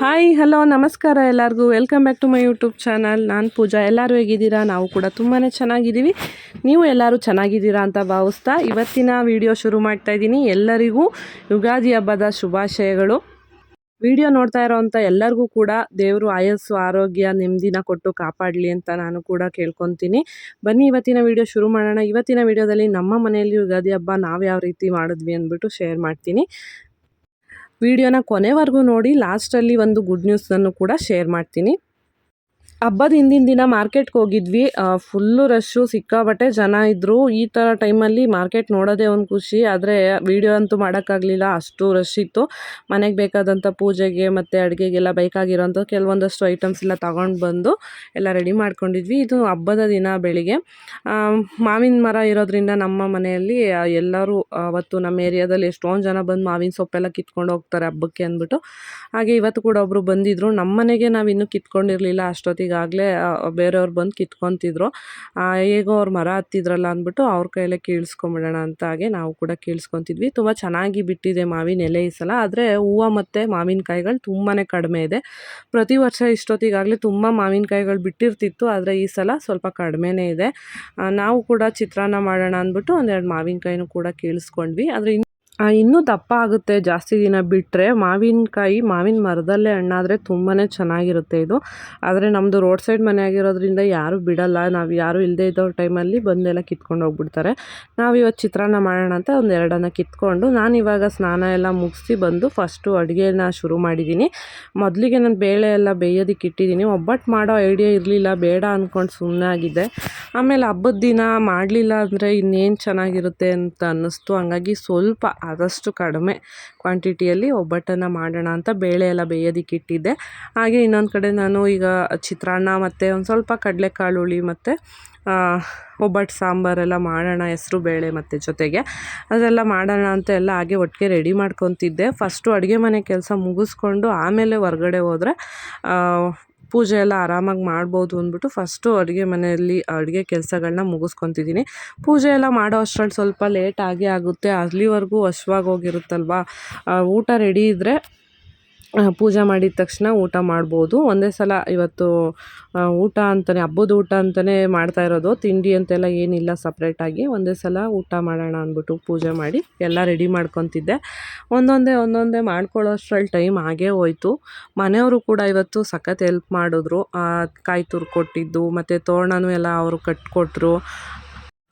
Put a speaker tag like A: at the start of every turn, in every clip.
A: Hi hello ನಮಸ್ಕಾರ ಎಲ್ಲರಿಗೂ. Welcome back to my YouTube channel ನಾನು ಪೂಜಾ. ಎಲ್ಲರೂ ಹೇಗಿದ್ದೀರಾ? ನಾವು ಕೂಡ ತುಂಬಾ ಚೆನ್ನಾಗಿದ್ದೀವಿ. ನೀವು ಎಲ್ಲರೂ ಚೆನ್ನಾಗಿದ್ದೀರಾ ಅಂತ ಭಾವಿಸ್ತಾ ಇವತ್ತಿನ ವಿಡಿಯೋ ಶುರು ಮಾಡ್ತಾ ಇದ್ದೀನಿ. ಎಲ್ಲರಿಗೂ ಯುಗಾದಿ ಹಬ್ಬದ ಶುಭಾಶಯಗಳು. ವಿಡಿಯೋ ನೋಡ್ತಾ ಇರೋವಂಥ ಎಲ್ಲರಿಗೂ ಕೂಡ ದೇವರು ಆಯಸ್ಸು, ಆರೋಗ್ಯ, ನೆಮ್ಮದಿನ ಕೊಟ್ಟು ಕಾಪಾಡಲಿ ಅಂತ ನಾನು ಕೂಡ ಕೇಳ್ಕೊತೀನಿ. ಬನ್ನಿ, ಇವತ್ತಿನ ವಿಡಿಯೋ ಶುರು ಮಾಡೋಣ. ಇವತ್ತಿನ ವಿಡಿಯೋದಲ್ಲಿ ನಮ್ಮ ಮನೆಯಲ್ಲಿ ಯುಗಾದಿ ಹಬ್ಬ ನಾವು ಯಾವ ರೀತಿ ಮಾಡಿದ್ವಿ ಅಂದ್ಬಿಟ್ಟು ಶೇರ್ ಮಾಡ್ತೀನಿ. ವಿಡಿಯೋನ ಕೊನೆವರೆಗೂ ನೋಡಿ ಲಾಸ್ಟಲ್ಲಿ ಒಂದು ಗುಡ್ ನ್ಯೂಸನ್ನು ಕೂಡ ಶೇರ್ ಮಾಡ್ತೀನಿ. ಹಬ್ಬದ ಹಿಂದಿನ ದಿನ ಮಾರ್ಕೆಟ್ಗೆ ಹೋಗಿದ್ವಿ. ಫುಲ್ಲು ರಶ್ಶು ಸಿಕ್ಕಾಬಟ್ಟೆ ಜನ ಇದ್ದರು ಈ ಥರ ಟೈಮಲ್ಲಿ ಮಾರ್ಕೆಟ್ ನೋಡೋದೇ ಒಂದು ಖುಷಿ. ಆದರೆ ವೀಡಿಯೋ ಅಂತೂ ಮಾಡೋಕ್ಕಾಗಲಿಲ್ಲ. ಅಷ್ಟು ರಶ್ ಇತ್ತು. ಮನೆಗೆ ಬೇಕಾದಂಥ ಪೂಜೆಗೆ ಮತ್ತು ಅಡುಗೆಗೆಲ್ಲ ಬೇಕಾಗಿರೋಂಥ ಕೆಲವೊಂದಷ್ಟು ಐಟಮ್ಸ್ ಎಲ್ಲ ತಗೊಂಡು ಬಂದು ಎಲ್ಲ ರೆಡಿ ಮಾಡ್ಕೊಂಡಿದ್ವಿ. ಇದು ಹಬ್ಬದ ದಿನ ಬೆಳಿಗ್ಗೆ. ಮಾವಿನ ಮರ ಇರೋದ್ರಿಂದ ನಮ್ಮ ಮನೆಯಲ್ಲಿ ಎಲ್ಲರೂ ಅವತ್ತು ನಮ್ಮ ಏರಿಯಾದಲ್ಲಿ ಎಷ್ಟೊಂದು ಜನ ಬಂದು ಮಾವಿನ ಸೊಪ್ಪೆಲ್ಲ ಕಿತ್ಕೊಂಡು ಹೋಗ್ತಾರೆ ಹಬ್ಬಕ್ಕೆ ಅಂದ್ಬಿಟ್ಟು. ಹಾಗೆ ಇವತ್ತು ಕೂಡ ಒಬ್ಬರು ಬಂದಿದ್ದರು ನಮ್ಮ ಮನೆಗೆ ನಾವು ಇನ್ನೂ ಕಿತ್ಕೊಂಡಿರಲಿಲ್ಲ. ಅಷ್ಟೊತ್ತಿಗೆ ಈಗಾಗಲೇ ಬೇರೆಯವ್ರು ಬಂದು ಕಿತ್ಕೊತಿದ್ರು. ಹೇಗೋ ಅವ್ರು ಮರ ಹತ್ತಿದ್ರಲ್ಲ ಅಂದ್ಬಿಟ್ಟು ಅವ್ರ ಕೈಯಲ್ಲೇ ಕೀಳ್ಸ್ಕೊಂಬಿಡೋಣ ಅಂತ ಹಾಗೆ ನಾವು ಕೂಡ ಕೀಳ್ಸ್ಕೊತಿದ್ವಿ. ತುಂಬ ಚೆನ್ನಾಗಿ ಬಿಟ್ಟಿದೆ ಮಾವಿನ ಎಲೆ ಈ ಸಲ. ಆದರೆ ಹೂವು ಮತ್ತು ಮಾವಿನಕಾಯಿಗಳು ತುಂಬಾ ಕಡಿಮೆ ಇದೆ. ಪ್ರತಿ ವರ್ಷ ಇಷ್ಟೊತ್ತಿಗಾಗಲೇ ತುಂಬ ಮಾವಿನಕಾಯಿಗಳು ಬಿಟ್ಟಿರ್ತಿತ್ತು. ಆದರೆ ಈ ಸಲ ಸ್ವಲ್ಪ ಕಡಿಮೆನೇ ಇದೆ. ನಾವು ಕೂಡ ಚಿತ್ರಾನ್ನ ಮಾಡೋಣ ಅಂದ್ಬಿಟ್ಟು ಒಂದೆರಡು ಮಾವಿನಕಾಯಿನೂ ಕೂಡ ಕೀಳಿಸ್ಕೊಂಡ್ವಿ. ಆದರೆ ಇನ್ನೂ ದಪ್ಪ ಆಗುತ್ತೆ ಜಾಸ್ತಿ ದಿನ ಬಿಟ್ಟರೆ ಮಾವಿನಕಾಯಿ ಮಾವಿನ ಮರದಲ್ಲೇ ಹಣ್ಣಾದರೆ ತುಂಬಾ ಚೆನ್ನಾಗಿರುತ್ತೆ ಇದು. ಆದರೆ ನಮ್ಮದು ರೋಡ್ ಸೈಡ್ ಮನೆ ಆಗಿರೋದ್ರಿಂದ ಯಾರೂ ಬಿಡಲ್ಲ. ನಾವು ಯಾರೂ ಇಲ್ಲದೇ ಇದ್ದೋ ಟೈಮಲ್ಲಿ ಬಂದೆಲ್ಲ ಕಿತ್ಕೊಂಡು ಹೋಗ್ಬಿಡ್ತಾರೆ. ನಾವು ಇವತ್ತು ಚಿತ್ರಾನ್ನ ಮಾಡೋಣ ಅಂತ ಒಂದು ಎರಡನ್ನ ಕಿತ್ಕೊಂಡು ನಾನು ಇವಾಗ ಸ್ನಾನ ಎಲ್ಲ ಮುಗಿಸಿ ಬಂದು ಫಸ್ಟು ಅಡುಗೆನ ಶುರು ಮಾಡಿದ್ದೀನಿ ಮೊದಲಿಗೆ ನಾನು ಬೇಳೆ ಎಲ್ಲ ಬೇಯೋದಕ್ಕೆ ಇಟ್ಟಿದ್ದೀನಿ ಒಬ್ಬಟ್ಟು ಮಾಡೋ ಐಡಿಯಾ ಇರಲಿಲ್ಲ. ಬೇಡ ಅಂದ್ಕೊಂಡು ಸುಮ್ಮನೆ ಆಗಿದ್ದೆ. ಆಮೇಲೆ ಹಬ್ಬದ ದಿನ ಮಾಡಲಿಲ್ಲ ಅಂದರೆ ಇನ್ನೇನು ಚೆನ್ನಾಗಿರುತ್ತೆ ಅಂತ ಅನ್ನಿಸ್ತು. ಹಂಗಾಗಿ ಸ್ವಲ್ಪ ಆದಷ್ಟು ಕಡಿಮೆ ಕ್ವಾಂಟಿಟಿಯಲ್ಲಿ ಒಬ್ಬಟ್ಟನ್ನು ಮಾಡೋಣ ಅಂತ ಬೇಳೆ ಎಲ್ಲ ಬೇಯೋದಕ್ಕೆ ಇಟ್ಟಿದ್ದೆ. ಹಾಗೆ ಇನ್ನೊಂದು ಕಡೆ ನಾನು ಈಗ ಚಿತ್ರಾನ್ನ ಮತ್ತು ಒಂದು ಸ್ವಲ್ಪ ಕಡಲೆಕಾಳು ಹುಳಿ ಮತ್ತು ಒಬ್ಬಟ್ಟು ಸಾಂಬಾರೆಲ್ಲ ಮಾಡೋಣ, ಹೆಸರು ಬೇಳೆ ಮತ್ತು ಜೊತೆಗೆ. ಅದೆಲ್ಲ ಮಾಡೋಣ ಅಂತ ಎಲ್ಲ ಹಾಗೆ ಒಟ್ಟಿಗೆ ರೆಡಿ ಮಾಡ್ಕೊತಿದ್ದೆ. ಫಸ್ಟು ಅಡುಗೆ ಮನೆ ಕೆಲಸ ಮುಗಿಸ್ಕೊಂಡು ಆಮೇಲೆ ಹೊರಗಡೆ ಹೋದರೆ ಪೂಜೆ ಎಲ್ಲ ಆರಾಮಾಗಿ ಮಾಡ್ಬೋದು ಅಂದ್ಬಿಟ್ಟು ಫಸ್ಟು ಅಡುಗೆ ಮನೆಯಲ್ಲಿ ಅಡುಗೆ ಕೆಲಸಗಳನ್ನ ಮುಗಿಸ್ಕೊತಿದ್ದೀನಿ. ಪೂಜೆ ಎಲ್ಲ ಮಾಡೋ ಅಷ್ಟ್ರಲ್ಲಿ ಸ್ವಲ್ಪ ಲೇಟ್ ಆಗೇ ಆಗುತ್ತೆ. ಅಲ್ಲಿವರೆಗೂ ಹಶ್ವಾಗಿ ಹೋಗಿರುತ್ತಲ್ವಾ? ಊಟ ರೆಡಿ ಇದ್ದರೆ ಪೂಜೆ ಮಾಡಿದ ತಕ್ಷಣ ಊಟ ಮಾಡ್ಬೋದು. ಒಂದೇ ಸಲ ಇವತ್ತು ಊಟ ಅಂತಲೇ ಹಬ್ಬದ ಊಟ ಅಂತಲೇ ಮಾಡ್ತಾ ಇರೋದು. ತಿಂಡಿ ಅಂತೆಲ್ಲ ಏನಿಲ್ಲ ಸಪ್ರೇಟಾಗಿ ಒಂದೇ ಸಲ ಊಟ ಮಾಡೋಣ ಅಂದ್ಬಿಟ್ಟು ಪೂಜೆ ಮಾಡಿ ಎಲ್ಲ ರೆಡಿ ಮಾಡ್ಕೊತಿದ್ದೆ. ಒಂದೊಂದೇ ಒಂದೊಂದೇ ಮಾಡ್ಕೊಳ್ಳೋ ಅಷ್ಟ್ರಲ್ಲಿ ಟೈಮ್ ಆಗೇ ಹೋಯ್ತು. ಮನೆಯವರು ಕೂಡ ಇವತ್ತು ಸಖತ್ ಹೆಲ್ಪ್ ಮಾಡಿದ್ರು. ಕಾಯಿ ತುರ್ಕೊಟ್ಟಿದ್ದು ಕೊಟ್ಟಿದ್ದು, ಮತ್ತು ತೋರಣನೂ ಎಲ್ಲ ಅವರು ಕಟ್ಕೊಟ್ರು.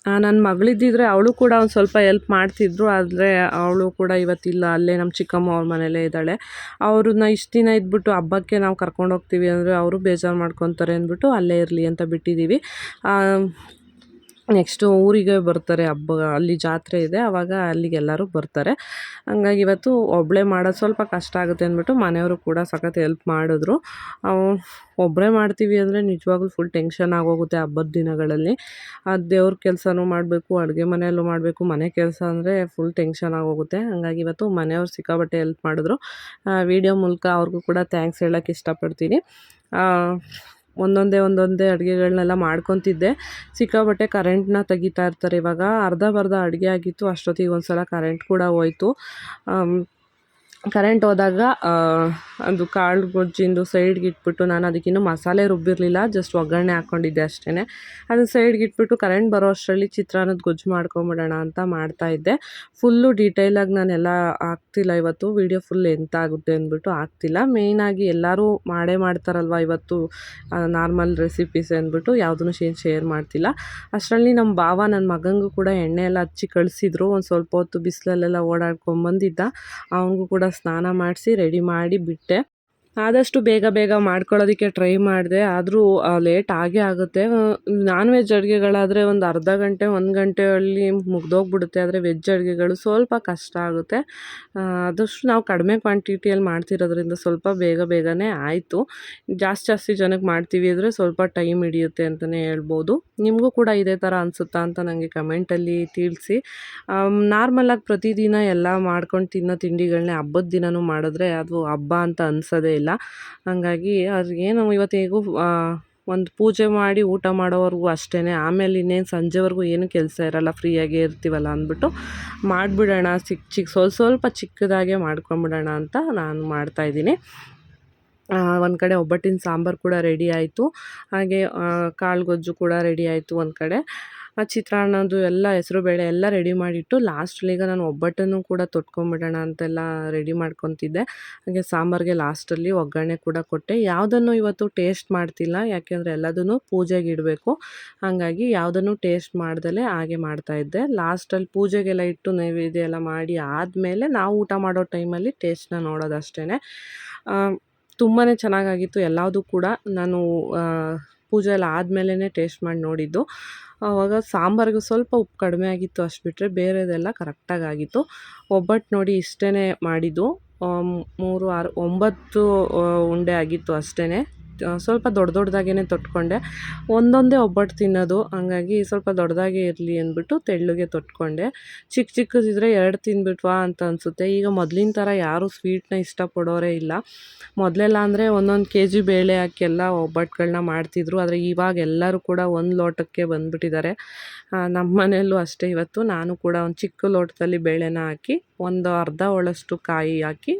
A: ನನ್ನ ಮಗಳಿದ್ದಿದ್ರೆ ಅವಳು ಕೂಡ ಒಂದು ಸ್ವಲ್ಪ ಎಲ್ಪ್ ಮಾಡ್ತಿದ್ರು, ಆದರೆ ಅವಳು ಕೂಡ ಇವತ್ತಿಲ್ಲ. ಅಲ್ಲೇ ನಮ್ಮ ಚಿಕ್ಕಮ್ಮ ಅವ್ರ ಮನೇಲೇ ಇದ್ದಾಳೆ. ಅವ್ರನ್ನ ಇಷ್ಟು ದಿನ ಇದ್ಬಿಟ್ಟು ಹಬ್ಬಕ್ಕೆ ನಾವು ಕರ್ಕೊಂಡು ಹೋಗ್ತೀವಿ ಅಂದರೆ ಅವರು ಬೇಜಾರು ಮಾಡ್ಕೊತಾರೆ ಅಂದ್ಬಿಟ್ಟು ಅಲ್ಲೇ ಇರಲಿ ಅಂತ ಬಿಟ್ಟಿದ್ದೀವಿ ನೆಕ್ಸ್ಟು ಊರಿಗೆ ಬರ್ತಾರೆ ಹಬ್ಬ, ಅಲ್ಲಿ ಜಾತ್ರೆ ಇದೆ ಆವಾಗ ಅಲ್ಲಿಗೆ ಎಲ್ಲರೂ ಬರ್ತಾರೆ. ಹಂಗಾಗಿ ಇವತ್ತು ಒಬ್ಬಳೇ ಮಾಡೋದು ಸ್ವಲ್ಪ ಕಷ್ಟ ಆಗುತ್ತೆ ಅಂದ್ಬಿಟ್ಟು ಮನೆಯವರು ಕೂಡ ಸಖತ್ ಹೆಲ್ಪ್ ಮಾಡಿದ್ರು. ಒಬ್ಬರೇ ಮಾಡ್ತೀವಿ ಅಂದರೆ ನಿಜವಾಗ್ಲೂ ಫುಲ್ ಟೆನ್ಷನ್ ಆಗೋಗುತ್ತೆ ಹಬ್ಬದ ದಿನಗಳಲ್ಲಿ. ದೇವ್ರ ಕೆಲಸನೂ ಮಾಡಬೇಕು, ಅಡುಗೆ ಮನೆಯಲ್ಲೂ ಮಾಡಬೇಕು, ಮನೆ ಕೆಲಸ ಅಂದರೆ ಫುಲ್ ಟೆನ್ಷನ್ ಆಗೋಗುತ್ತೆ. ಹಂಗಾಗಿ ಇವತ್ತು ಮನೆಯವ್ರು ಸಿಕ್ಕಾಬಟ್ಟೆ ಹೆಲ್ಪ್ ಮಾಡಿದ್ರು. ವಿಡಿಯೋ ಮೂಲಕ ಅವ್ರಿಗೂ ಕೂಡ ಥ್ಯಾಂಕ್ಸ್ ಹೇಳೋಕ್ಕೆ ಇಷ್ಟಪಡ್ತೀನಿ. ಒಂದೊಂದೇ ಒಂದೊಂದೇ ಅಡುಗೆಗಳನ್ನೆಲ್ಲ ಮಾಡ್ಕೊತಿದ್ದೆ. ಸಿಕ್ಕಾಪಟ್ಟೆ ಕರೆಂಟ್ನ ತೆಗಿತಾ ಇರ್ತಾರೆ ಇವಾಗ. ಅರ್ಧ ಬರ್ಧ ಅಡುಗೆ ಆಗಿತ್ತು ಅಷ್ಟೊತ್ತಿಗೆ ಒಂದು ಸಲ ಕರೆಂಟ್ ಕೂಡ ಹೋಯ್ತು. ಕರೆಂಟ್ ಹೋದಾಗ ಅದು ಕಾಳು ಗೊಜ್ಜಿಂದು ಸೈಡ್ಗೆ ಇಟ್ಬಿಟ್ಟು ನಾನು ಅದಕ್ಕಿನ್ನು ಮಸಾಲೆ ರುಬ್ಬಿರಲಿಲ್ಲ ಜಸ್ಟ್ ಒಗ್ಗರಣೆ ಹಾಕ್ಕೊಂಡಿದ್ದೆ ಅಷ್ಟೇ ಅದನ್ನು ಸೈಡ್ಗೆ ಇಟ್ಬಿಟ್ಟು ಕರೆಂಟ್ ಬರೋ ಅಷ್ಟರಲ್ಲಿ ಚಿತ್ರಾನ್ನದ ಗೊಜ್ಜು ಮಾಡ್ಕೊಂಬಿಡೋಣ ಅಂತ ಮಾಡ್ತಾಯಿದ್ದೆ ಫುಲ್ಲು ಡೀಟೇಲಾಗಿ ನಾನೆಲ್ಲ ಆಗ್ತಿಲ್ಲ ಇವತ್ತು ವೀಡಿಯೋ ಫುಲ್ ಎಂತ ಆಗುತ್ತೆ ಅಂದ್ಬಿಟ್ಟು ಆಗ್ತಿಲ್ಲ ಮೇಯ್ನಾಗಿ ಎಲ್ಲರೂ ಮಾಡೇ ಮಾಡ್ತಾರಲ್ವ ಇವತ್ತು ನಾರ್ಮಲ್ ರೆಸಿಪೀಸ್ ಅಂದ್ಬಿಟ್ಟು, ಯಾವುದನ್ನು ಶೇರ್ ಶೇರ್ ಮಾಡ್ತಿಲ್ಲ. ಅಷ್ಟರಲ್ಲಿ ನಮ್ಮ ಭಾವ ನನ್ನ ಮಗನಿಗೂ ಕೂಡ ಎಣ್ಣೆ ಎಲ್ಲ ಹಚ್ಚಿ ಕಳಿಸಿದ್ರು. ಒಂದು ಸ್ವಲ್ಪ ಹೊತ್ತು ಬಿಸಿಲಲ್ಲೆಲ್ಲ ಓಡಾಡ್ಕೊಂಬಂದಿದ್ದ. ಅವನಿಗೂ ಕೂಡ ಸ್ನಾನ ಮಾಡಿಸಿ ರೆಡಿ ಮಾಡಿ ಬಿಟ್ಟೆ. ಆದಷ್ಟು ಬೇಗ ಬೇಗ ಮಾಡ್ಕೊಳ್ಳೋದಕ್ಕೆ ಟ್ರೈ ಮಾಡಿದೆ. ಆದರೂ ಲೇಟ್ ಆಗೇ ಆಗುತ್ತೆ. ನಾನ್ ವೆಜ್ ಅಡುಗೆಗಳಾದರೆ ಒಂದು ಅರ್ಧ ಗಂಟೆ, ಒಂದು ಗಂಟೆಯಲ್ಲಿ ಮುಗ್ದೋಗ್ಬಿಡುತ್ತೆ. ಆದರೆ ವೆಜ್ ಅಡುಗೆಗಳು ಸ್ವಲ್ಪ ಕಷ್ಟ ಆಗುತ್ತೆ. ಆದಷ್ಟು ನಾವು ಕಡಿಮೆ ಕ್ವಾಂಟಿಟಿಯಲ್ಲಿ ಮಾಡ್ತಿರೋದ್ರಿಂದ ಸ್ವಲ್ಪ ಬೇಗ ಬೇಗನೆ ಆಯಿತು. ಜಾಸ್ತಿ ಜಾಸ್ತಿ ಜನಕ್ಕೆ ಮಾಡ್ತೀವಿ ಅಂದರೆ ಸ್ವಲ್ಪ ಟೈಮ್ ಹಿಡಿಯುತ್ತೆ ಅಂತಲೇ ಹೇಳ್ಬೋದು. ನಿಮಗೂ ಕೂಡ ಇದೇ ಥರ ಅನಿಸುತ್ತಾ ಅಂತ ನನಗೆ ಕಮೆಂಟಲ್ಲಿ ತಿಳಿಸಿ. ನಾರ್ಮಲಾಗಿ ಪ್ರತಿದಿನ ಎಲ್ಲ ಮಾಡ್ಕೊಂಡು ತಿನ್ನೋ ತಿಂಡಿಗಳನ್ನೇ ಹಬ್ಬದ ದಿನವೂ ಮಾಡಿದ್ರೆ ಅದು ಹಬ್ಬ ಅಂತ ಅನ್ಸೋದೇ ಇಲ್ಲ. ಇಲ್ಲ. ಹಾಗಾಗಿ ಏನು ಇವತ್ತು ಹೇಗೂ ಒಂದು ಪೂಜೆ ಮಾಡಿ ಊಟ ಮಾಡೋವರೆಗೂ ಅಷ್ಟೇ ಆಮೇಲೆ ಇನ್ನೇನು ಸಂಜೆವರೆಗೂ ಏನು ಕೆಲಸ ಇರೋಲ್ಲ, ಫ್ರೀಯಾಗೇ ಇರ್ತೀವಲ್ಲ ಅಂದ್ಬಿಟ್ಟು ಮಾಡಿಬಿಡೋಣ. ಚಿಕ್ಕ ಚಿಕ್ಕ ಸ್ವಲ್ಪ ಸ್ವಲ್ಪ ಚಿಕ್ಕದಾಗೆ ಮಾಡ್ಕೊಂಬಿಡೋಣ ಅಂತ ನಾನು ಮಾಡ್ತಾಯಿದ್ದೀನಿ ಒಂದು ಕಡೆ ಒಬ್ಬಟ್ಟಿನ ಸಾಂಬಾರು ಕೂಡ ರೆಡಿ ಆಯಿತು. ಹಾಗೆ ಕಾಳು ಗೊಜ್ಜು ಕೂಡ ರೆಡಿ ಆಯಿತು ಒಂದು ಕಡೆ. ಚಿತ್ರಾನ್ನದ್ದು ಎಲ್ಲ ಹೆಸರು ಬೇಳೆ ಎಲ್ಲ ರೆಡಿ ಮಾಡಿಟ್ಟು ಲಾಸ್ಟಲ್ಲಿ ಈಗ ನಾನು ಒಬ್ಬಟ್ಟನ್ನು ಕೂಡ ತೊಟ್ಕೊಂಬಿಡೋಣ ಅಂತೆಲ್ಲ ರೆಡಿ ಮಾಡ್ಕೊತಿದ್ದೆ. ಹಾಗೆ ಸಾಂಬಾರಿಗೆ ಲಾಸ್ಟಲ್ಲಿ ಒಗ್ಗರಣೆ ಕೂಡ ಕೊಟ್ಟೆ. ಯಾವುದನ್ನು ಇವತ್ತು ಟೇಸ್ಟ್ ಮಾಡ್ತಿಲ್ಲ, ಯಾಕೆಂದರೆ ಎಲ್ಲದನ್ನು ಪೂಜೆಗೆ ಇಡಬೇಕು. ಹಾಗಾಗಿ ಯಾವುದನ್ನು ಟೇಸ್ಟ್ ಮಾಡ್ದಲೇ ಹಾಗೆ ಮಾಡ್ತಾಯಿದ್ದೆ ಲಾಸ್ಟಲ್ಲಿ ಪೂಜೆಗೆಲ್ಲ ಇಟ್ಟು ನೈವೇದ್ಯ ಎಲ್ಲ ಮಾಡಿ ಆದಮೇಲೆ ನಾವು ಊಟ ಮಾಡೋ ಟೈಮಲ್ಲಿ ಟೇಸ್ಟ್ನ ನೋಡೋದಷ್ಟೇ ತುಂಬಾ ಚೆನ್ನಾಗಾಗಿತ್ತು. ಎಲ್ಲದೂ ಕೂಡ ನಾನು ಪೂಜೆ ಎಲ್ಲ ಆದಮೇಲೆ ಟೇಸ್ಟ್ ಮಾಡಿ ನೋಡಿದ್ದು. ಆವಾಗ ಸಾಂಬಾರಿಗೆ ಸ್ವಲ್ಪ ಉಪ್ಪು ಕಡಿಮೆ ಆಗಿತ್ತು ಅಷ್ಟು ಬಿಟ್ಟರೆ ಬೇರೆದೆಲ್ಲ ಕರೆಕ್ಟಾಗಿ ಆಗಿತ್ತು. ಒಬ್ಬಟ್ಟು ನೋಡಿ ಇಷ್ಟೇ ಮಾಡಿದ್ದು. ಮೂರು ಆರು, ಒಂಬತ್ತು ಉಂಡೆ ಆಗಿತ್ತು ಅಷ್ಟೇ ಸ್ವಲ್ಪ ದೊಡ್ಡ ದೊಡ್ಡದಾಗೇ ತೊಟ್ಕೊಂಡೆ. ಒಂದೊಂದೇ ಒಬ್ಬಟ್ಟು ತಿನ್ನೋದು, ಹಂಗಾಗಿ ಸ್ವಲ್ಪ ದೊಡ್ಡದಾಗೇ ಇರಲಿ ಅಂದ್ಬಿಟ್ಟು ತೆಳ್ಳಗೆ ತೊಟ್ಕೊಂಡೆ. ಚಿಕ್ಕ ಚಿಕ್ಕದಿದ್ರೆ ಎರಡು ತಿನ್ಬಿಟ್ವಾ ಅಂತ ಅನಿಸುತ್ತೆ. ಈಗ ಮೊದಲಿನ ಥರ ಯಾರೂ ಸ್ವೀಟ್ನ ಇಷ್ಟಪಡೋರೇ ಇಲ್ಲ. ಮೊದಲೆಲ್ಲ ಅಂದರೆ ಒಂದೊಂದು ಕೆ ಜಿ ಬೇಳೆ ಹಾಕಿ ಎಲ್ಲ ಒಬ್ಬಟ್ಟುಗಳನ್ನ ಮಾಡ್ತಿದ್ರು. ಆದರೆ ಇವಾಗ ಎಲ್ಲರೂ ಕೂಡ ಒಂದು ಲೋಟಕ್ಕೆ ಬಂದುಬಿಟ್ಟಿದ್ದಾರೆ. ನಮ್ಮ ಮನೆಯಲ್ಲೂ ಅಷ್ಟೇ ಇವತ್ತು. ನಾನು ಕೂಡ ಒಂದು ಚಿಕ್ಕ ಲೋಟದಲ್ಲಿ ಬೇಳೆನ ಹಾಕಿ ಒಂದು ಅರ್ಧ ಒಳಷ್ಟು ಕಾಯಿ ಹಾಕಿ,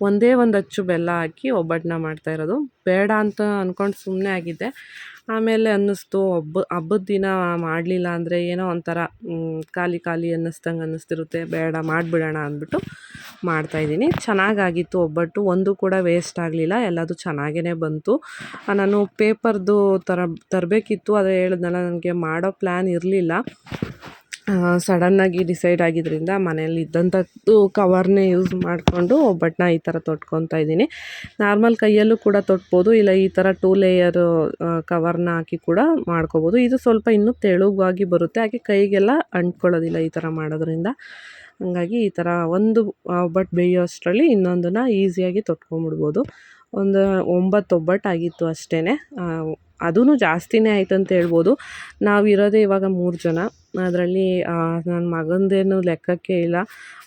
A: ಒಂದೇ ಒಂದು ಅಚ್ಚು ಬೆಲ್ಲ ಹಾಕಿ ಒಬ್ಬಟ್ಟನ್ನ ಮಾಡ್ತಾಯಿರೋದು ಬೇಡ ಅಂತ ಅಂದ್ಕೊಂಡು ಸುಮ್ಮನೆ ಆಗಿದ್ದೆ. ಆಮೇಲೆ ಅನ್ನಿಸ್ತು, ಹಬ್ಬ, ಹಬ್ಬದ ದಿನ ಮಾಡಲಿಲ್ಲ ಅಂದರೆ ಏನೋ ಒಂಥರ ಖಾಲಿ ಖಾಲಿ ಅನ್ನಿಸ್ದಂಗೆ ಅನ್ನಿಸ್ತಿರುತ್ತೆ. ಬೇಡ, ಮಾಡಿಬಿಡೋಣ ಅಂದ್ಬಿಟ್ಟು ಮಾಡ್ತಾಯಿದ್ದೀನಿ ಚೆನ್ನಾಗಾಗಿತ್ತು ಒಬ್ಬಟ್ಟು. ಒಂದು ಕೂಡ ವೇಸ್ಟ್ ಆಗಲಿಲ್ಲ. ಎಲ್ಲದು ಚೆನ್ನಾಗೇ ಬಂತು. ನಾನು ಪೇಪರ್ದು ತರ ತರಬೇಕಿತ್ತು. ಅದೇ ಹೇಳಿದ್ನಲ್ಲ, ನನಗೆ ಮಾಡೋ ಪ್ಲ್ಯಾನ್ ಇರಲಿಲ್ಲ. ಸಡನ್ನಾಗಿ ಡಿಸೈಡ್ ಆಗಿದ್ದರಿಂದ ಮನೇಲಿ ಇದ್ದಂಥದ್ದು ಕವರ್ನೇ ಯೂಸ್ ಮಾಡಿಕೊಂಡು ಒಬ್ಬಟ್ಟನ್ನ ಈ ಥರ ತೊಟ್ಕೊತಾ ಇದ್ದೀನಿ. ನಾರ್ಮಲ್ ಕೈಯಲ್ಲೂ ಕೂಡ ತೊಟ್ಬೋದು, ಇಲ್ಲ ಈ ಥರ ಟೂ ಲೇಯರು ಕವರ್ನ ಹಾಕಿ ಕೂಡ ಮಾಡ್ಕೋಬೋದು. ಇದು ಸ್ವಲ್ಪ ಇನ್ನೂ ತೆಳುವಾಗಿ ಬರುತ್ತೆ, ಹಾಗೆ ಕೈಗೆಲ್ಲ ಅಂಟ್ಕೊಳ್ಳೋದಿಲ್ಲ ಈ ಥರ ಮಾಡೋದ್ರಿಂದ. ಹಾಗಾಗಿ ಈ ಥರ ಒಂದು ಒಬ್ಬಟ್ಟು ಬೇಯೋ ಅಷ್ಟರಲ್ಲಿ ಇನ್ನೊಂದನ್ನು ಈಸಿಯಾಗಿ ತೊಟ್ಕೊಂಬಿಡ್ಬೋದು ಒಂದು ಒಂಬತ್ತು ಒಬ್ಬಟ್ಟು ಆಗಿತ್ತು ಅಷ್ಟೇ ಅದೂ ಜಾಸ್ತಿನೇ ಆಯ್ತು ಅಂತ ಹೇಳ್ಬೋದು ಇರೋದೇ ಇವಾಗ ಮೂರು ಜನ. ಅದರಲ್ಲಿ ನನ್ನ ಮಗಂದೇನು ಲೆಕ್ಕಕ್ಕೆ ಇಲ್ಲ.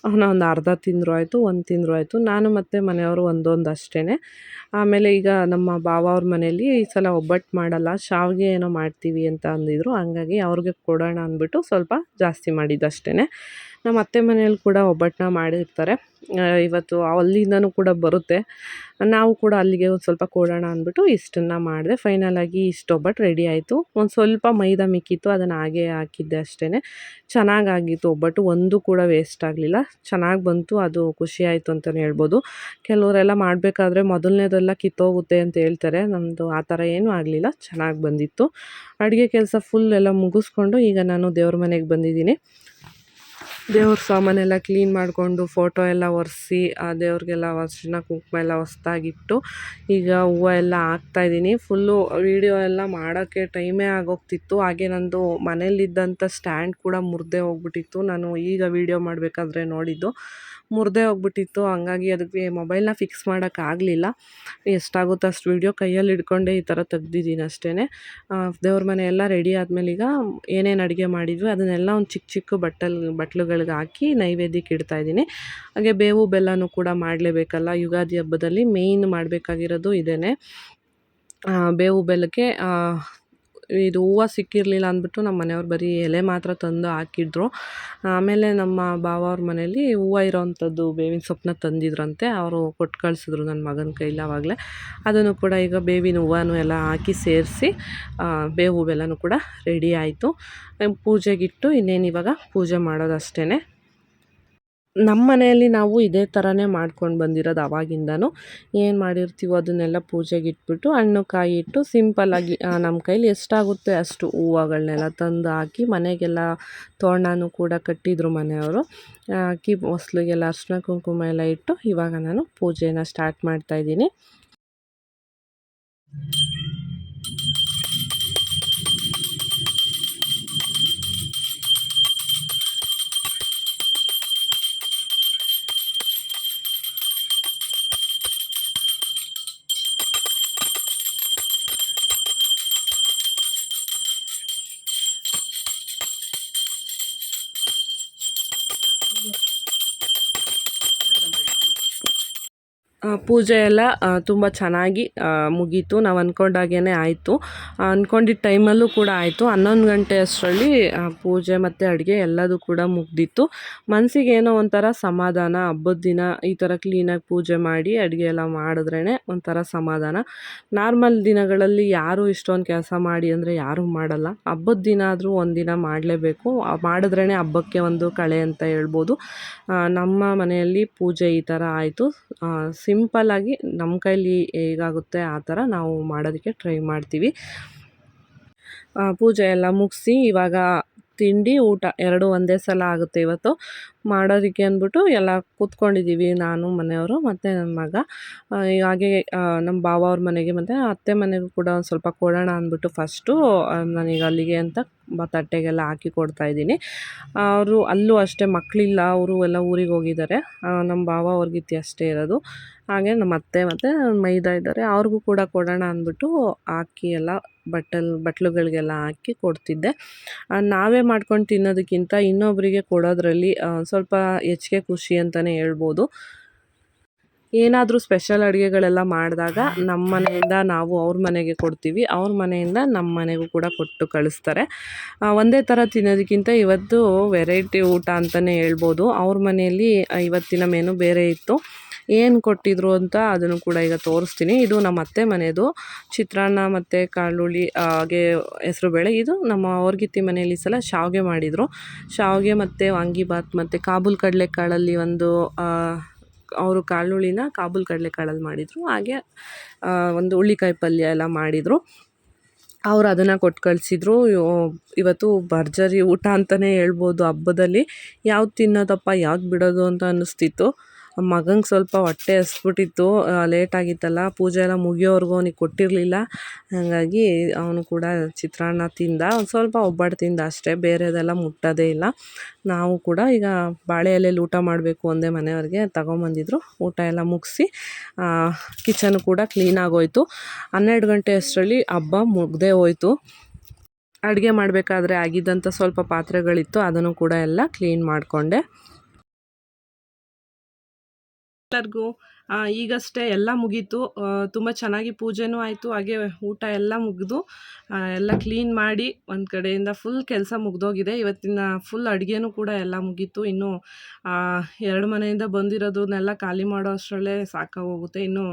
A: ಅವನ ಒಂದು ಅರ್ಧ ತಿಂದರೂ ಆಯಿತು, ಒಂದು ತಿಂದರೂ ಆಯಿತು. ನಾನು ಮತ್ತು ಮನೆಯವರು ಒಂದೊಂದು ಅಷ್ಟೇ ಆಮೇಲೆ ಈಗ ನಮ್ಮ ಬಾವ ಅವ್ರ ಮನೆಯಲ್ಲಿ ಈ ಸಲ ಒಬ್ಬಟ್ಟು ಮಾಡಲ್ಲ. ಶಾವಿಗೆ ಏನೋ ಮಾಡ್ತೀವಿ ಅಂತ ಅಂದಿದ್ರು. ಹಂಗಾಗಿ ಅವ್ರಿಗೆ ಕೊಡೋಣ ಅಂದ್ಬಿಟ್ಟು ಸ್ವಲ್ಪ ಜಾಸ್ತಿ ಮಾಡಿದ್ದು ಅಷ್ಟೇ ನಮ್ಮ ಅತ್ತೆ ಮನೆಯಲ್ಲಿ ಕೂಡ ಒಬ್ಬಟ್ಟನ್ನ ಮಾಡಿರ್ತಾರೆ. ಇವತ್ತು ಅಲ್ಲಿಂದನೂ ಕೂಡ ಬರುತ್ತೆ. ನಾವು ಕೂಡ ಅಲ್ಲಿಗೆ ಒಂದು ಸ್ವಲ್ಪ ಕೊಡೋಣ ಅಂದ್ಬಿಟ್ಟು ಇಷ್ಟನ್ನು ಮಾಡಿದೆ. ಫೈನಲಾಗಿ ಇಷ್ಟು ಒಬ್ಬಟ್ಟು ರೆಡಿ ಆಯಿತು. ಒಂದು ಸ್ವಲ್ಪ ಮೈದಾ ಮಿಕ್ಕಿತ್ತು, ಅದನ್ನು ಹಾಗೆ ಹಾಕಿದ್ದೆ ಅಷ್ಟೇ ಚೆನ್ನಾಗಾಗಿತ್ತು ಒಬ್ಬಟ್ಟು. ಒಂದು ಕೂಡ ವೇಸ್ಟ್ ಆಗಲಿಲ್ಲ. ಚೆನ್ನಾಗಿ ಬಂತು. ಅದು ಖುಷಿ ಅಂತಲೇ ಹೇಳ್ಬೋದು. ಕೆಲವರೆಲ್ಲ ಮಾಡಬೇಕಾದ್ರೆ ಮೊದಲನೇದೆಲ್ಲ ಕಿತ್ತೋಗುತ್ತೆ ಅಂತ ಹೇಳ್ತಾರೆ. ನಮ್ಮದು ಆ ಥರ ಏನೂ ಆಗಲಿಲ್ಲ. ಚೆನ್ನಾಗಿ ಬಂದಿತ್ತು. ಅಡುಗೆ ಕೆಲಸ ಫುಲ್ ಎಲ್ಲ ಮುಗಿಸ್ಕೊಂಡು ಈಗ ನಾನು ದೇವ್ರ ಮನೆಗೆ ಬಂದಿದ್ದೀನಿ. ದೇವ್ರ ಸಾಮಾನೆಲ್ಲ ಕ್ಲೀನ್ ಮಾಡಿಕೊಂಡು ಫೋಟೋ ಎಲ್ಲ ಒರೆಸಿ, ಆ ದೇವ್ರಿಗೆಲ್ಲ ಅರ್ಶಿನ ಕುಂಕುಮ ಎಲ್ಲ ಹೊಸ್ದಾಗಿಟ್ಟು ಈಗ ಹೂವು ಎಲ್ಲ ಹಾಕ್ತಾಯಿದ್ದೀನಿ ಫುಲ್ಲು ವೀಡಿಯೋ ಎಲ್ಲ ಮಾಡೋಕ್ಕೆ ಟೈಮೇ ಆಗೋಗ್ತಿತ್ತು. ಹಾಗೆ ನಂದು ಮನೇಲಿದ್ದಂಥ ಸ್ಟ್ಯಾಂಡ್ ಕೂಡ ಮುರಿದೇ ಹೋಗ್ಬಿಟ್ಟಿತ್ತು. ನಾನು ಈಗ ವೀಡಿಯೋ ಮಾಡಬೇಕಾದ್ರೆ ನೋಡಿದ್ದು. ಮುರಿದೇ ಹೋಗ್ಬಿಟ್ಟಿತ್ತು. ಹಂಗಾಗಿ ಅದಕ್ಕೆ ಮೊಬೈಲ್ನ ಫಿಕ್ಸ್ ಮಾಡೋಕ್ಕಾಗಲಿಲ್ಲ ಎಷ್ಟಾಗುತ್ತೋ ಅಷ್ಟು ವೀಡಿಯೋ ಕೈಯಲ್ಲಿ ಹಿಡ್ಕೊಂಡೆ ಈ ಥರ ತೆಗ್ದಿದ್ದೀನಿ ಅಷ್ಟೇ ದೇವ್ರ ಮನೆ ಎಲ್ಲ ರೆಡಿ ಆದಮೇಲೆ ಈಗ ಏನೇನು ಅಡುಗೆ ಮಾಡಿದ್ವಿ ಅದನ್ನೆಲ್ಲ ಒಂದು ಚಿಕ್ಕ ಚಿಕ್ಕ ಬಟ್ಟಲ್, ಬಟ್ಲುಗಳಿಗೆ ಹಾಕಿ ನೈವೇದ್ಯಕ್ಕೆ ಇಡ್ತಾಯಿದ್ದೀನಿ ಹಾಗೆ ಬೇವು ಬೆಲ್ಲನೂ ಕೂಡ ಮಾಡಲೇಬೇಕಲ್ಲ. ಯುಗಾದಿ ಹಬ್ಬದಲ್ಲಿ ಮೇಯ್ನ್ ಮಾಡಬೇಕಾಗಿರೋದು ಇದೇ ಬೇವು ಬೆಲ್ಲಕ್ಕೆ ಇದು ಹೂವು ಸಿಕ್ಕಿರಲಿಲ್ಲ ಅಂದ್ಬಿಟ್ಟು ನಮ್ಮ ಮನೆಯವ್ರು ಬರೀ ಎಲೆ ಮಾತ್ರ ತಂದು ಹಾಕಿದ್ರು. ಆಮೇಲೆ ನಮ್ಮ ಬಾವ ಅವ್ರ ಮನೇಲಿ ಹೂವು ಇರೋವಂಥದ್ದು ಬೇವಿನ ಸೊಪ್ಪನ್ನ ತಂದಿದ್ರಂತೆ. ಅವರು ಕೊಟ್ಟು ಕಳಿಸಿದ್ರು ನನ್ನ ಮಗನ ಕೈಲಿ ಆವಾಗಲೇ. ಅದನ್ನು ಕೂಡ ಈಗ ಬೇವಿನ ಹೂವನ್ನು ಎಲ್ಲ ಹಾಕಿ ಸೇರಿಸಿ ಬೇವು ಬೆಲ್ಲನೂ ಕೂಡ ರೆಡಿ ಆಯಿತು. ಪೂಜೆಗಿಟ್ಟು ಇನ್ನೇನು ಇವಾಗ ಪೂಜೆ ಮಾಡೋದು ಅಷ್ಟೇ ನಮ್ಮ ಮನೆಯಲ್ಲಿ ನಾವು ಇದೇ ಥರನೇ ಮಾಡ್ಕೊಂಡು ಬಂದಿರೋದು ಆವಾಗಿಂದನೂ ಏನು ಮಾಡಿರ್ತೀವೋ ಅದನ್ನೆಲ್ಲ ಪೂಜೆಗೆ ಇಟ್ಬಿಟ್ಟು ಹಣ್ಣು ಕಾಯಿ ಇಟ್ಟು ಸಿಂಪಲ್ಲಾಗಿ ನಮ್ಮ ಕೈಲಿ ಎಷ್ಟಾಗುತ್ತೆ ಅಷ್ಟು ಹೂವುಗಳನ್ನೆಲ್ಲ ತಂದು ಹಾಕಿ ಮನೆಗೆಲ್ಲ ತೋರಣನೂ ಕೂಡ ಕಟ್ಟಿದ್ರು ಮನೆಯವರು. ಹಾಕಿ ಹೊಸ್ಲಿಗೆಲ್ಲ ಅರ್ಶಿನ ಕುಂಕುಮ ಎಲ್ಲ ಇಟ್ಟು ಇವಾಗ ನಾನು ಪೂಜೆನ ಸ್ಟಾರ್ಟ್ ಮಾಡ್ತಾಯಿದ್ದೀನಿ Yeah. ಪೂಜೆ ಎಲ್ಲ ತುಂಬ ಚೆನ್ನಾಗಿ ಮುಗೀತು. ನಾವು ಅಂದ್ಕೊಂಡಾಗೇ ಆಯಿತು. ಅಂದ್ಕೊಂಡಿದ್ದ ಟೈಮಲ್ಲೂ ಕೂಡ ಆಯಿತು. ಹನ್ನೊಂದು ಗಂಟೆ ಅಷ್ಟರಲ್ಲಿ ಪೂಜೆ ಮತ್ತು ಅಡುಗೆ ಎಲ್ಲದೂ ಕೂಡ ಮುಗ್ದಿತ್ತು. ಮನಸ್ಸಿಗೆ ಏನೋ ಒಂಥರ ಸಮಾಧಾನ, ಹಬ್ಬದ ದಿನ ಈ ಥರ ಕ್ಲೀನಾಗಿ ಪೂಜೆ ಮಾಡಿ, ಅಡುಗೆ ಎಲ್ಲ ಮಾಡಿದ್ರೇ ಒಂಥರ ಸಮಾಧಾನ. ನಾರ್ಮಲ್ ದಿನಗಳಲ್ಲಿ ಯಾರೂ ಇಷ್ಟೊಂದು ಕೆಲಸ ಮಾಡಿ ಅಂದರೆ ಯಾರೂ ಮಾಡಲ್ಲ. ಹಬ್ಬದ ದಿನ ಆದರೂ ಒಂದಿನ ಮಾಡಲೇಬೇಕು. ಮಾಡಿದ್ರೇ ಹಬ್ಬಕ್ಕೆ ಒಂದು ಕಳೆ ಅಂತ ಹೇಳ್ಬೋದು. ನಮ್ಮ ಮನೆಯಲ್ಲಿ ಪೂಜೆ ಈ ಥರ ಆಯಿತು. ಸಿಂಪಲ್ಲಾಗಿ ನಮ್ಮ ಕೈಲಿ ಹೇಗಾಗುತ್ತೆ ಆ ಥರ ನಾವು ಮಾಡೋದಕ್ಕೆ ಟ್ರೈ ಮಾಡ್ತೀವಿ. ಪೂಜೆ ಎಲ್ಲ ಮುಗಿಸಿ ಇವಾಗ ತಿಂಡಿ, ಊಟ ಎರಡು ಒಂದೇ ಸಲ ಆಗುತ್ತೆ ಇವತ್ತು. ಮಾಡೋದಕ್ಕೆ ಅಂದ್ಬಿಟ್ಟು ಎಲ್ಲ ಕೂತ್ಕೊಂಡಿದ್ದೀವಿ ನಾನು, ಮನೆಯವರು ಮತ್ತು ನನ್ನ ಮಗ. ಹಾಗೆ ನಮ್ಮ ಭಾವ ಅವ್ರ ಮನೆಗೆ ಮತ್ತು ಅತ್ತೆ ಮನೆಗೂ ಕೂಡ ಒಂದು ಸ್ವಲ್ಪ ಕೊಡೋಣ ಅಂದ್ಬಿಟ್ಟು ಫಸ್ಟು ನನಗೆ ಅಲ್ಲಿಗೆ ಅಂತ ತಟ್ಟೆಗೆಲ್ಲ ಹಾಕಿ ಕೊಡ್ತಾ ಇದ್ದೀನಿ. ಅವರು ಅಲ್ಲೂ ಅಷ್ಟೇ ಮಕ್ಕಳಿಲ್ಲ ಅವರು ಎಲ್ಲ ಊರಿಗೆ ಹೋಗಿದ್ದಾರೆ. ನಮ್ಮ ಭಾವ ಅವ್ರಿಗಿತ್ತು ಅಷ್ಟೇ ಇರೋದು. ಹಾಗೆ ನಮ್ಮ ಅತ್ತೆ ಮತ್ತು ಮೈದಾ ಇದ್ದಾರೆ, ಅವ್ರಿಗೂ ಕೂಡ ಕೊಡೋಣ ಅಂದ್ಬಿಟ್ಟು ಹಾಕಿ ಎಲ್ಲ ಬಟ್ಟಲ್ ಬಟ್ಲುಗಳಿಗೆಲ್ಲ ಹಾಕಿ ಕೊಡ್ತಿದ್ದೆ. ನಾವೇ ಮಾಡ್ಕೊಂಡು ತಿನ್ನೋದಕ್ಕಿಂತ ಇನ್ನೊಬ್ಬರಿಗೆ ಕೊಡೋದರಲ್ಲಿ ಸ್ವಲ್ಪ ಹೆಚ್ಚಿಗೆ ಖುಷಿ ಅಂತಲೇ ಹೇಳ್ಬೋದು. ಏನಾದರೂ ಸ್ಪೆಷಲ್ ಅಡುಗೆಗಳೆಲ್ಲ ಮಾಡಿದಾಗ ನಮ್ಮ ಮನೆಯಿಂದ ನಾವು ಅವ್ರ ಮನೆಗೆ ಕೊಡ್ತೀವಿ. ಅವ್ರ ಮನೆಯಿಂದ ನಮ್ಮ ಮನೆಗೂ ಕೂಡ ಕೊಟ್ಟು ಕಳಿಸ್ತಾರೆ. ಒಂದೇ ಥರ ತಿನ್ನೋದಕ್ಕಿಂತ ಇವತ್ತು ವೆರೈಟಿ ಊಟ ಅಂತಲೇ ಹೇಳ್ಬೋದು. ಅವ್ರ ಮನೆಯಲ್ಲಿ ಇವತ್ತಿನ ಮೆನು ಬೇರೆ ಇತ್ತು. ಏನು ಕೊಟ್ಟಿದ್ರು ಅಂತ ಅದನ್ನು ಕೂಡ ಈಗ ತೋರಿಸ್ತೀನಿ. ಇದು ನಮ್ಮ ಅತ್ತೆ ಮನೆಯದು ಚಿತ್ರಾನ್ನ ಮತ್ತು ಕಾಳುಳ್ಳಿ ಹಾಗೆ ಹೆಸ್ರುಬೇಳೆ ಇದು ನಮ್ಮ ಅವ್ರಗಿತ್ತಿ ಮನೆಯಲ್ಲಿ ಸಲ ಶಾವಿಗೆ ಮಾಡಿದರು. ಶಾವಿಗೆ ಮತ್ತು ವಾಂಗಿಬಾತ್ ಮತ್ತು ಕಾಬೂಲ್ ಕಡಲೆಕಾಳಲ್ಲಿ ಒಂದು ಅವರು ಕಾಳುಳ್ಳಿನ ಕಾಬೂಲ್ ಕಡಲೆಕಾಳಲ್ಲಿ ಮಾಡಿದರು. ಹಾಗೆ ಒಂದು ಹುಳ್ಳಿಕಾಯಿ ಪಲ್ಯ ಎಲ್ಲ ಮಾಡಿದರು. ಅವ್ರು ಅದನ್ನು ಕೊಟ್ಟು ಕಳಿಸಿದ್ರು. ಇವತ್ತು ಭರ್ಜರಿ ಊಟ ಅಂತಲೇ ಹೇಳ್ಬೋದು ಹಬ್ಬದಲ್ಲಿ. ಯಾವ್ದು ತಿನ್ನೋದಪ್ಪ, ಯಾವ್ದು ಬಿಡೋದು ಅಂತ ಅನ್ನಿಸ್ತಿತ್ತು. ಮಗಂಗೆ ಸ್ವಲ್ಪ ಹೊಟ್ಟೆ ಹಸ್ಬಿಟ್ಟಿತ್ತು ಲೇಟ್ ಆಗಿತ್ತಲ್ಲ, ಪೂಜೆ ಎಲ್ಲ ಮುಗಿಯೋವರೆಗೂ ಅವ್ನಿಗೆ ಕೊಟ್ಟಿರಲಿಲ್ಲ. ಹಾಗಾಗಿ ಅವನು ಕೂಡ ಚಿತ್ರಾನ್ನ ತಿಂದ, ಒಂದು ಸ್ವಲ್ಪ ಒಬ್ಬಟ್ಟು ತಿಂದ ಅಷ್ಟೇ, ಬೇರೆದೆಲ್ಲ ಮುಟ್ಟೋದೇ ಇಲ್ಲ. ನಾವು ಕೂಡ ಈಗ ಬಾಳೆ ಎಲೆಯಲ್ಲಿ ಊಟ ಮಾಡಬೇಕು ಒಂದೇ ಮನೆಯವ್ರಿಗೆ, ತಗೊಂಬಂದಿದ್ರು, ಊಟ ಎಲ್ಲ ಮುಗಿಸಿ ಕಿಚನ್ ಕೂಡ ಕ್ಲೀನ್ ಆಗೋಯ್ತು. ಹನ್ನೆರಡು ಗಂಟೆ ಅಷ್ಟರಲ್ಲಿ ಹಬ್ಬ ಮುಗ್ದೇ ಹೋಯ್ತು. ಅಡುಗೆ ಮಾಡಬೇಕಾದ್ರೆ ಆಗಿದ್ದಂಥ ಸ್ವಲ್ಪ ಪಾತ್ರೆಗಳಿತ್ತು, ಅದನ್ನು ಕೂಡ ಎಲ್ಲ ಕ್ಲೀನ್ ಮಾಡಿಕೊಂಡೆ. ಆ, ಈಗಷ್ಟೇ ಎಲ್ಲ ಮುಗೀತು. ತುಂಬ ಚೆನ್ನಾಗಿ ಪೂಜೆನೂ ಆಯಿತು. ಹಾಗೆ ಊಟ ಎಲ್ಲ ಮುಗಿದು ಎಲ್ಲ ಕ್ಲೀನ್ ಮಾಡಿ ಒಂದು ಕಡೆಯಿಂದ ಫುಲ್ ಕೆಲಸ ಮುಗ್ದೋಗಿದೆ. ಇವತ್ತಿನ ಫುಲ್ ಅಡುಗೆನೂ ಕೂಡ ಎಲ್ಲ ಮುಗೀತು. ಇನ್ನು ಎರಡು ಮನೆಯಿಂದ ಬಂದಿರೋದನ್ನೆಲ್ಲ ಖಾಲಿ ಮಾಡೋ ಅಷ್ಟರಲ್ಲೇ ಸಾಕಾಗೋಗುತ್ತೆ ಇನ್ನು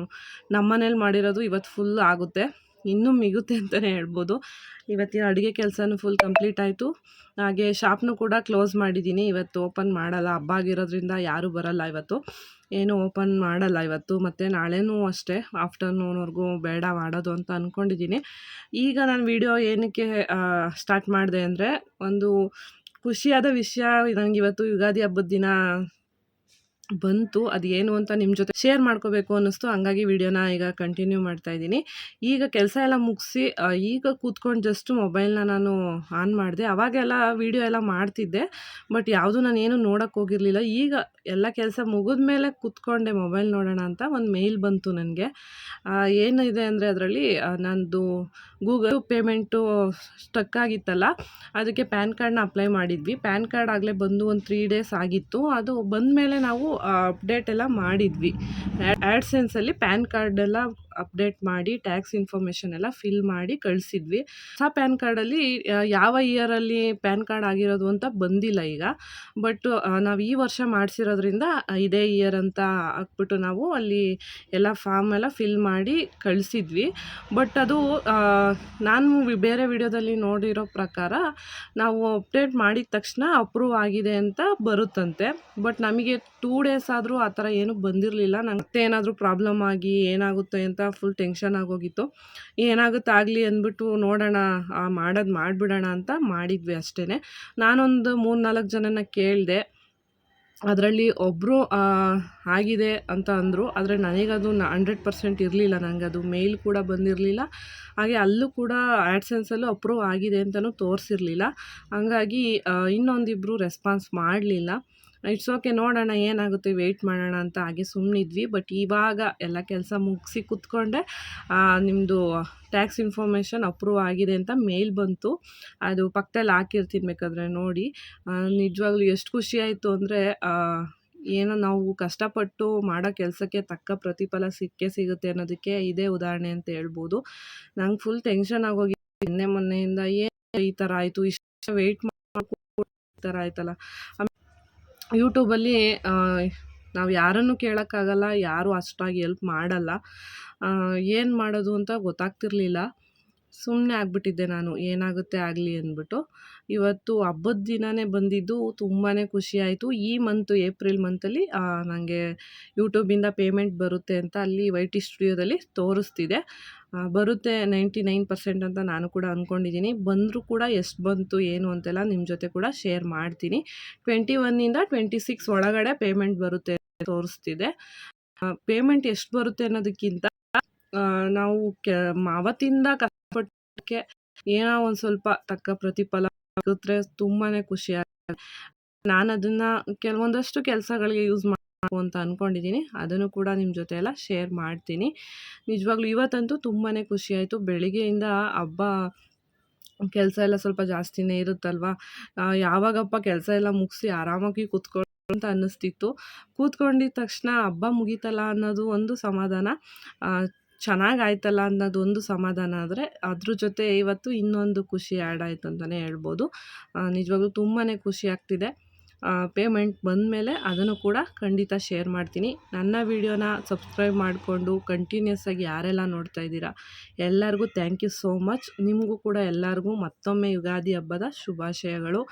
A: ನಮ್ಮ ಮನೇಲಿ ಮಾಡಿರೋದು ಇವತ್ತು ಫುಲ್ ಆಗುತ್ತೆ. ಇನ್ನೂ ಮಿಗುತ್ತೆ ಅಂತಲೇ ಹೇಳ್ಬೋದು. ಇವತ್ತಿನ ಅಡುಗೆ ಕೆಲಸನೂ ಫುಲ್ ಕಂಪ್ಲೀಟ್ ಆಯಿತು. ಹಾಗೆ ಶಾಪ್ನೂ ಕೂಡ ಕ್ಲೋಸ್ ಮಾಡಿದ್ದೀನಿ. ಇವತ್ತು ಓಪನ್ ಮಾಡಲ್ಲ. ಹಬ್ಬ ಆಗಿರೋದ್ರಿಂದ ಯಾರೂ ಬರಲ್ಲ ಇವತ್ತು. ಏನು ಓಪನ್ ಮಾಡಲ್ಲ ಇವತ್ತು, ಮತ್ತು ನಾಳೆನೂ ಅಷ್ಟೇ ಆಫ್ಟರ್ನೂನ್ವರೆಗೂ ಬೇಡ ಮಾಡೋದು ಅಂತ ಅಂದ್ಕೊಂಡಿದ್ದೀನಿ ಈಗ ನಾನು ವಿಡಿಯೋ ಏನಕ್ಕೆ ಸ್ಟಾರ್ಟ್ ಮಾಡಿದೆ ಅಂದರೆ ಒಂದು ಖುಷಿಯಾದ ವಿಷಯ ನನಗಿವತ್ತು ಯುಗಾದಿ ಹಬ್ಬದ ದಿನ ಬಂತು, ಅದು ಏನು ಅಂತ ನಿಮ್ಮ ಜೊತೆ ಶೇರ್ ಮಾಡ್ಕೋಬೇಕು ಅನ್ನಿಸ್ತು. ಹಂಗಾಗಿ ವಿಡಿಯೋನ ಈಗ ಕಂಟಿನ್ಯೂ ಮಾಡ್ತಾ ಇದ್ದೀನಿ. ಈಗ ಕೆಲಸ ಎಲ್ಲ ಮುಗಿಸಿ ಈಗ ಕೂತ್ಕೊಂಡು ಜಸ್ಟ್ ಮೊಬೈಲ್ನ ನಾನು ಆನ್ ಮಾಡಿದೆ. ಅವಾಗೆಲ್ಲ ವಿಡಿಯೋ ಎಲ್ಲ ಮಾಡ್ತಿದ್ದೆ ಬಟ್ ಯಾವುದು ನಾನು ಏನು ನೋಡೋಕ್ಕೆ ಹೋಗಿರಲಿಲ್ಲ. ಈಗ ಎಲ್ಲ ಕೆಲಸ ಮುಗಿದ ಮೇಲೆ ಕೂತ್ಕೊಂಡೆ ಮೊಬೈಲ್ ನೋಡೋಣ ಅಂತ ಒಂದು ಮೇಲ್ ಬಂತು ನನಗೆ. ಏನಿದೆ ಅಂದರೆ ಅದರಲ್ಲಿ ನಂದು ಗೂಗಲ್ ಪೇಮೆಂಟು ಸ್ಟಕ್ ಆಗಿತ್ತಲ್ಲ, ಅದಕ್ಕೆ ಪ್ಯಾನ್ ಕಾರ್ಡ್ನ ಅಪ್ಲೈ ಮಾಡಿದ್ವಿ. ಪ್ಯಾನ್ ಕಾರ್ಡ್ ಆಗಲೇ ಬಂದು ಒಂದು ತ್ರೀ ಡೇಸ್ ಆಗಿತ್ತು. ಅದು ಬಂದ ಮೇಲೆ ನಾವು ಅಪ್ಡೇಟ್ ಎಲ್ಲ ಮಾಡಿದ್ವಿ. ಆ್ಯಡ್ಸೆನ್ಸಲ್ಲಿ ಪ್ಯಾನ್ ಕಾರ್ಡ್ ಎಲ್ಲ ಅಪ್ಡೇಟ್ ಮಾಡಿ ಟ್ಯಾಕ್ಸ್ ಇನ್ಫಾರ್ಮೇಷನ್ ಎಲ್ಲ ಫಿಲ್ ಮಾಡಿ ಕಳಿಸಿದ್ವಿ. ಹೊಸ ಪ್ಯಾನ್ ಕಾರ್ಡಲ್ಲಿ ಯಾವ ಇಯರಲ್ಲಿ ಪ್ಯಾನ್ ಕಾರ್ಡ್ ಆಗಿರೋದು ಅಂತ ಬಂದಿಲ್ಲ ಈಗ. ಬಟ್ ನಾವು ಈ ವರ್ಷ ಮಾಡಿಸಿರೋದ್ರಿಂದ ಇದೇ ಇಯರ್ ಅಂತ ಹಾಕ್ಬಿಟ್ಟು ನಾವು ಅಲ್ಲಿ ಎಲ್ಲ ಫಾರ್ಮ್ ಎಲ್ಲ ಫಿಲ್ ಮಾಡಿ ಕಳಿಸಿದ್ವಿ. ಬಟ್ ಅದು ನಾನು ಬೇರೆ ವಿಡಿಯೋದಲ್ಲಿ ನೋಡಿರೋ ಪ್ರಕಾರ ನಾವು ಅಪ್ಡೇಟ್ ಮಾಡಿದ ತಕ್ಷಣ ಅಪ್ರೂವ್ ಆಗಿದೆ ಅಂತ ಬರುತ್ತಂತೆ. ಬಟ್ ನಮಗೆ ಟೂ ಡೇಸ್ ಆದರೂ ಆ ಥರ ಏನೂ ಬಂದಿರಲಿಲ್ಲ. ನಂಗೆ ಏನಾದರೂ ಪ್ರಾಬ್ಲಮ್ ಆಗಿ ಏನಾಗುತ್ತೆ ಅಂತ ಫುಲ್ ಟೆನ್ಷನ್ ಆಗೋಗಿತ್ತು. ಏನಾಗುತ್ತೆ ಆಗಲಿ ಅಂದ್ಬಿಟ್ಟು ನೋಡೋಣ ಮಾಡೋದು ಮಾಡಿಬಿಡೋಣ ಅಂತ ಮಾಡಿದ್ವಿ ಅಷ್ಟೇ ನಾನೊಂದು ಮೂರು ನಾಲ್ಕು ಜನನ ಕೇಳಿದೆ, ಅದರಲ್ಲಿ ಒಬ್ಬರು ಆಗಿದೆ ಅಂತ ಅಂದರು. ಆದರೆ ನನಗದು ಹಂಡ್ರೆಡ್ ಪರ್ಸೆಂಟ್ ಇರಲಿಲ್ಲ ಅದು ಮೇಲ್ ಕೂಡ ಬಂದಿರಲಿಲ್ಲ. ಹಾಗೆ ಅಲ್ಲೂ ಕೂಡ ಆ್ಯಡ್ಸೆನ್ಸಲ್ಲೂ ಅಪ್ರೂವ್ ಆಗಿದೆ ಅಂತಲೂ ತೋರಿಸಿರಲಿಲ್ಲ. ಹಂಗಾಗಿ ಇನ್ನೊಂದಿಬ್ಬರು ರೆಸ್ಪಾನ್ಸ್ ಮಾಡಲಿಲ್ಲ. ಇಟ್ಸ್ ಓಕೆ, ನೋಡೋಣ ಏನಾಗುತ್ತೆ ವೆಯ್ಟ್ ಮಾಡೋಣ ಅಂತ ಹಾಗೆ ಸುಮ್ಮನಿದ್ವಿ ಬಟ್ ಇವಾಗ ಎಲ್ಲ ಕೆಲಸ ಮುಗಿಸಿ ಕೂತ್ಕೊಂಡೆ ನಿಮ್ಮದು ಟ್ಯಾಕ್ಸ್ ಇನ್ಫಾರ್ಮೇಷನ್ ಅಪ್ರೂವ್ ಆಗಿದೆ ಅಂತ ಮೇಲ್ ಬಂತು. ಅದು ಪಕ್ಕದಲ್ಲಿ ಹಾಕಿರ್ತೀನಿ ಬೇಕಾದ್ರೆ ನೋಡಿ. ನಿಜವಾಗ್ಲೂ ಎಷ್ಟು ಖುಷಿ ಆಯಿತು ಅಂದರೆ ಏನೋ ನಾವು ಕಷ್ಟಪಟ್ಟು ಮಾಡೋ ಕೆಲಸಕ್ಕೆ ತಕ್ಕ ಪ್ರತಿಫಲ ಸಿಕ್ಕೇ ಸಿಗುತ್ತೆ ಅನ್ನೋದಕ್ಕೆ ಇದೇ ಉದಾಹರಣೆ ಅಂತ ಹೇಳ್ಬೋದು. ನಂಗೆ ಫುಲ್ ಟೆನ್ಷನ್ ಆಗೋಗಿ, ನಿನ್ನೆ ಮೊನ್ನೆಯಿಂದ ಏನು ಈ ಥರ ಆಯಿತು, ಇಷ್ಟು ವೆಯ್ಟ್ ಮಾಡಿ ಈ ಥರ ಆಯ್ತಲ್ಲ. ಯೂಟ್ಯೂಬಲ್ಲಿ ನಾವು ಯಾರನ್ನು ಕೇಳೋಕ್ಕಾಗಲ್ಲ ಯಾರೂ ಅಷ್ಟಾಗಿ ಎಲ್ಪ್ ಮಾಡಲ್ಲ. ಏನು ಮಾಡೋದು ಅಂತ ಗೊತ್ತಾಗ್ತಿರ್ಲಿಲ್ಲ. ಸುಮ್ಮನೆ ಆಗಿಬಿಟ್ಟಿದ್ದೆ ನಾನು, ಏನಾಗುತ್ತೆ ಆಗಲಿ ಅಂದ್ಬಿಟ್ಟು. ಇವತ್ತು ಹಬ್ಬದ ದಿನವೇ ಬಂದಿದ್ದು ತುಂಬಾ ಖುಷಿ ಆಯಿತು. ಈ ಮಂತು ಏಪ್ರಿಲ್ ಮಂತಲ್ಲಿ ನನಗೆ ಯೂಟ್ಯೂಬಿಂದ ಪೇಮೆಂಟ್ ಬರುತ್ತೆ ಅಂತ ಅಲ್ಲಿ ವೈ ಟಿ ಸ್ಟುಡಿಯೋದಲ್ಲಿ ತೋರಿಸ್ತಿದೆ. ಬರುತ್ತೆ ನೈಂಟಿ ನೈನ್ ಪರ್ಸೆಂಟ್ ಅಂತ ನಾನು ಕೂಡ ಅಂದ್ಕೊಂಡಿದ್ದೀನಿ ಬಂದರೂ ಕೂಡ ಎಷ್ಟು ಬಂತು, ಏನು ಅಂತೆಲ್ಲ ನಿಮ್ಮ ಜೊತೆ ಕೂಡ ಶೇರ್ ಮಾಡ್ತೀನಿ. ಟ್ವೆಂಟಿ ಒನ್ನಿಂದ ಟ್ವೆಂಟಿ ಸಿಕ್ಸ್ ಒಳಗಡೆ ಪೇಮೆಂಟ್ ಬರುತ್ತೆ ತೋರಿಸ್ತಿದೆ. ಪೇಮೆಂಟ್ ಎಷ್ಟು ಬರುತ್ತೆ ಅನ್ನೋದಕ್ಕಿಂತ ನಾವು ಕೆ, ಅವತ್ತಿಂದ ಕಷ್ಟಪಟ್ಟಕ್ಕೆ ಏನೋ ಒಂದು ಸ್ವಲ್ಪ ತಕ್ಕ ಪ್ರತಿಫಲ ಸಿಕ್ಕಿದ್ರೆ ತುಂಬಾ ಖುಷಿ ಆಗುತ್ತೆ ನಾನು ಅದನ್ನು ಕೆಲವೊಂದಷ್ಟು ಕೆಲಸಗಳಿಗೆ ಯೂಸ್ ಮಾಡಬೇಕು ಅಂತ ಅಂದ್ಕೊಂಡಿದ್ದೀನಿ ಅದನ್ನು ಕೂಡ ನಿಮ್ಮ ಜೊತೆ ಎಲ್ಲ ಶೇರ್ ಮಾಡ್ತೀನಿ. ನಿಜವಾಗ್ಲೂ ಇವತ್ತಂತೂ ತುಂಬಾ ಖುಷಿ ಆಯಿತು. ಬೆಳಿಗ್ಗೆಯಿಂದ ಹಬ್ಬ, ಕೆಲಸ ಎಲ್ಲ ಸ್ವಲ್ಪ ಜಾಸ್ತಿನೇ ಇರುತ್ತಲ್ವಾ? ಯಾವಾಗಪ್ಪ ಕೆಲಸ ಎಲ್ಲ ಮುಗಿಸಿ ಆರಾಮಾಗಿ ಕೂತ್ಕೊಳ್ಳೋ ಅಂತ ಅನ್ನಿಸ್ತಿತ್ತು. ಕೂತ್ಕೊಂಡಿದ ತಕ್ಷಣ ಹಬ್ಬ ಮುಗೀತಲ್ಲ ಅನ್ನೋದು ಒಂದು ಸಮಾಧಾನ. ಚೆನ್ನಾಗಾಯ್ತಲ್ಲ ಅನ್ನೋದು ಒಂದು ಸಮಾಧಾನ ಆದರೆ ಅದ್ರ ಜೊತೆ ಇವತ್ತು ಇನ್ನೊಂದು ಖುಷಿ ಆ್ಯಡ್ ಆಯಿತು ಅಂತಲೇ ಹೇಳ್ಬೋದು. ನಿಜವಾಗ್ಲೂ ತುಂಬಾ ಖುಷಿ ಆಗ್ತಿದೆ. ಪೇಮೆಂಟ್ ಬಂದಮೇಲೆ ಅದನ್ನು ಕೂಡ ಖಂಡಿತ ಶೇರ್ ಮಾಡ್ತೀನಿ. ನನ್ನ ವಿಡಿಯೋನ ಸಬ್ಸ್ಕ್ರೈಬ್ ಮಾಡಿಕೊಂಡು ಕಂಟಿನ್ಯೂಸ್ ಆಗಿ ಯಾರೆಲ್ಲ ನೋಡ್ತಾ ಇದ್ದೀರಾ, ಎಲ್ಲರಿಗೂ ಥ್ಯಾಂಕ್ ಯು ಸೋ ಮಚ್ ನಿಮಗೂ ಕೂಡ ಎಲ್ಲರಿಗೂ ಮತ್ತೊಮ್ಮೆ ಯುಗಾದಿ ಹಬ್ಬದ ಶುಭಾಶಯಗಳು.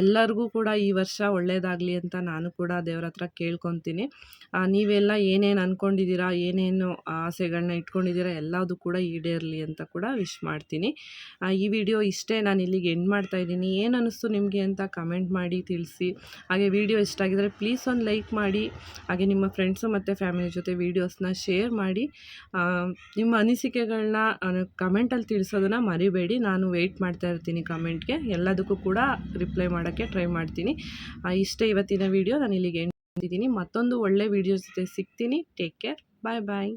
A: ಎಲ್ಲರಿಗೂ ಕೂಡ ಈ ವರ್ಷ ಒಳ್ಳೆಯದಾಗಲಿ ಅಂತ ನಾನು ಕೂಡ ದೇವ್ರ ಹತ್ರ ಕೇಳ್ಕೊತೀನಿ. ನೀವೆಲ್ಲ ಏನೇನು ಅಂದ್ಕೊಂಡಿದ್ದೀರಾ ಏನೇನು ಆಸೆಗಳನ್ನ ಇಟ್ಕೊಂಡಿದ್ದೀರಾ, ಎಲ್ಲದು ಕೂಡ ಈಡೇರಲಿ ಅಂತ ಕೂಡ ವಿಶ್ ಮಾಡ್ತೀನಿ. ಈ ವಿಡಿಯೋ ಇಷ್ಟೇ ನಾನು ಇಲ್ಲಿಗೆ ಎಂಡ್ ಮಾಡ್ತಾ ಇದ್ದೀನಿ. ಏನು ಅನ್ನಿಸ್ತು ನಿಮಗೆ ಅಂತ ಕಮೆಂಟ್ ಮಾಡಿ ತಿಳಿಸಿ. ಹಾಗೆ ವಿಡಿಯೋ ಇಷ್ಟ ಆಗಿದರೆ ಪ್ಲೀಸ್ ಒಂದು ಲೈಕ್ ಮಾಡಿ, ಹಾಗೆ ನಿಮ್ಮ ಫ್ರೆಂಡ್ಸು ಮತ್ತು ಫ್ಯಾಮಿಲಿ ಜೊತೆ ವೀಡಿಯೋಸ್ನ ಶೇರ್ ಮಾಡಿ. ನಿಮ್ಮ ಅನಿಸಿಕೆಗಳನ್ನ ಕಮೆಂಟಲ್ಲಿ ತಿಳಿಸೋದನ್ನು ಮರಿಬೇಡಿ. ನಾನು ವೆಯ್ಟ್ ಮಾಡ್ತಾ ಇರ್ತೀನಿ ಕಮೆಂಟ್ಗೆ ಎಲ್ಲದಕ್ಕೂ ಕೂಡ ರಿಪ್ಲೈ ಮಾಡೋಕ್ಕೆ ಟ್ರೈ ಮಾಡ್ತೀನಿ. ಇಷ್ಟೇ ಇವತ್ತಿನ ವೀಡಿಯೋ ನಾನು ಇಲ್ಲಿಗೆ ಎಂಡ್ ಮತ್ತೊಂದು ಒಳ್ಳೆ ವೀಡಿಯೋ ಜೊತೆ ಸಿಗ್ತೀನಿ. ಟೇಕ್ ಕೇರ್ ಬಾಯ್ ಬಾಯ್